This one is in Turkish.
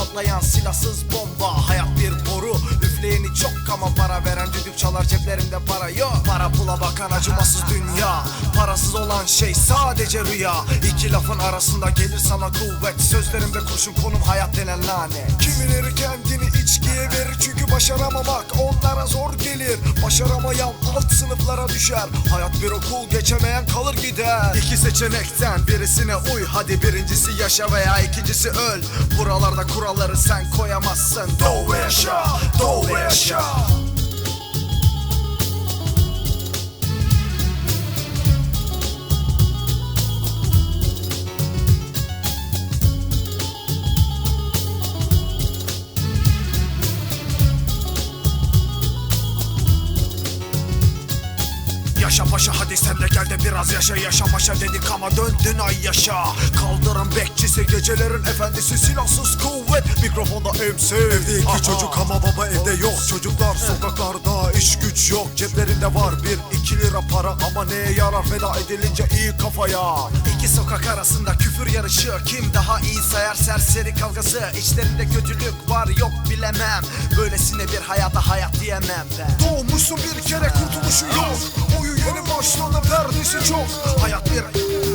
patlayan silahsız bomba. Hayat bir boru üfleyeni çok ama para veren düdük çalar ceplerinde para. Yok Para pula bakan acımasız dünya. Parasız olan şey sadece rüya. İki lafın arasında gelir sana kuvvet. Sözlerimde kurşun konum hayat denen lanet Kimileri kendini içkiye verir çünkü başaramamak onlara sınıflara düşer. Hayat bir okul geçemeyen kalır gider. İki seçenekten birisine uy hadi birincisi yaşa veya ikincisi öl. Buralarda kuralları sen koyamazsın. Doğu yaşa, doğu yaşa Yaşa paşa hadi sen de gel de biraz yaşa. Yaşa maşa dedik ama döndün ay yaşa. Kaldırım bekçisi gecelerin efendisi Silahsız kuvvet. Mikrofonda MC Evde iki Aha. çocuk ama baba evde yok. Çocuklar sokaklarda iş güç yok. Ceplerinde var bir iki lira para Ama neye yarar? Feda edilince iyi kafaya. İki sokak arasında küfür yarışı Kim daha iyi sayar serseri kavgası? İçlerinde kötülük var yok bilemem. Böylesine bir hayata hayat diyemem ben. Doğmuşsun bir kere kurtuluşu yok Oyu yeni başladı perdesi çok. Hayat bir